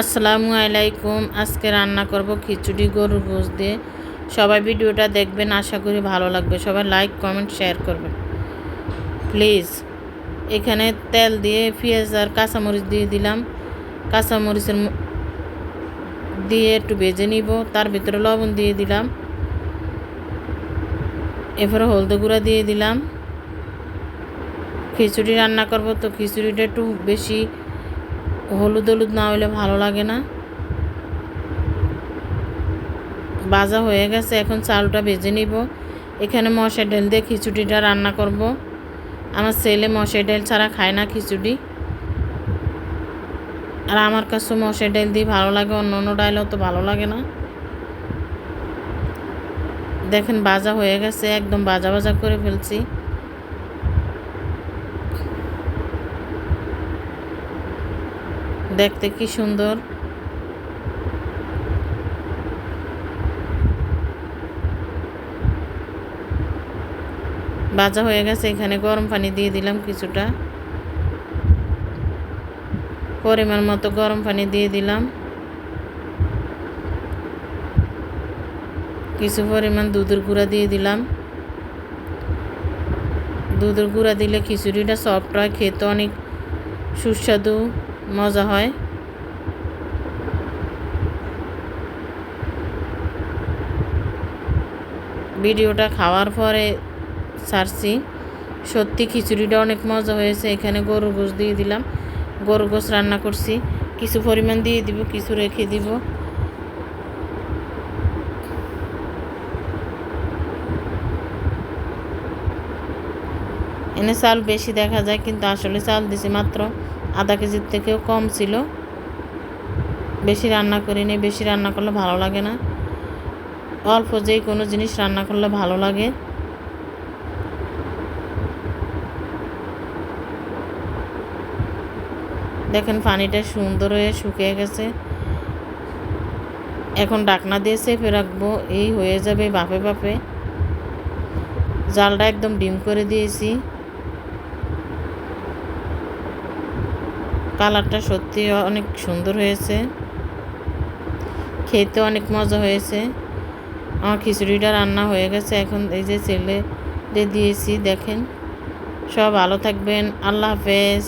আসসালামু আলাইকুম। আজকে রান্না করব খিচুড়ি গরুর গোশ দিয়ে। সবাই ভিডিওটা দেখবেন, আশা করি ভালো লাগবে। সবাই লাইক, কমেন্ট, শেয়ার করবেন। প্লিজ, এখানে তেল দিয়ে পেঁয়াজ আর কাঁচামরিচ দিয়ে দিলাম। কাঁচামরিচের দিয়ে একটু ভেজে নিব। তার ভিতরে লবণ দিয়ে দিলাম। এরপরে হলদে গুঁড়া দিয়ে দিলাম। খিচুড়ি রান্না করব তো খিচুড়িটা একটু বেশি হলুদ হলুদ না হলে ভালো লাগে না। ভাজা হয়ে গেছে, এখন চালটা ভেজে নিব। এখানে মশার ডাল দিয়ে খিচুড়িটা রান্না করব। আমার ছেলে মশার ডাল ছাড়া খায় না খিচুড়ি। আর আমার কাছে মশার ডাল দিয়ে ভালো লাগে, অন্য অন্য ডাল অত ভালো লাগে না। দেখেন, ভাজা হয়ে গেছে, একদম ভাজা ভাজা করে ফেলছি। দেখতে কি সুন্দর। ভাজা হয়ে গেছে, এখানে গরম পানি দিয়ে দিলাম কিছুটা। পরিমাণ মতো গরম পানি দিয়ে দিলাম। কিছু পরিমাণ দুধের গুঁড়া দিয়ে দিলাম। দুধের গুঁড়া দিলে খিচুড়িটা সফট হয়, খেতে অনেক সুস্বাদু। মজা হয়। ভিডিওটা খাওয়ার পরে ছাড়ছি। সত্যি খিচুড়িটা অনেক মজা হয়েছে। এখানে গরুর গোশ দিয়ে দিলাম। গরুর গোশ রান্না করছি। কিছু পরিমাণ দিয়ে দিব, কিছু রেখে দিব। এনে চাল বেশি দেখা যায়, কিন্তু আসলে চাল দিছি মাত্র আধা কেজির থেকেও কম ছিল। বেশি রান্না করিনি, বেশি রান্না করলে ভালো লাগে না। অল্প যেই কোনো জিনিস রান্না করলে ভালো লাগে। দেখেন পানিটা সুন্দর হয়ে শুকিয়ে গেছে। এখন ডাকনা দিয়ে চেপে রাখব, এই হয়ে যাবে বাপে বাপে। জালটা একদম ডিম করে দিয়েছি। কালারটা সত্যি অনেক সুন্দর হয়েছে। খেতে অনেক মজা হয়েছে। আমার খিচুড়িটা রান্না হয়ে গেছে। এখন এই যে ছেলে দিয়েছি, দেখেন। সব ভালো থাকবেন। আল্লাহ হাফেজ।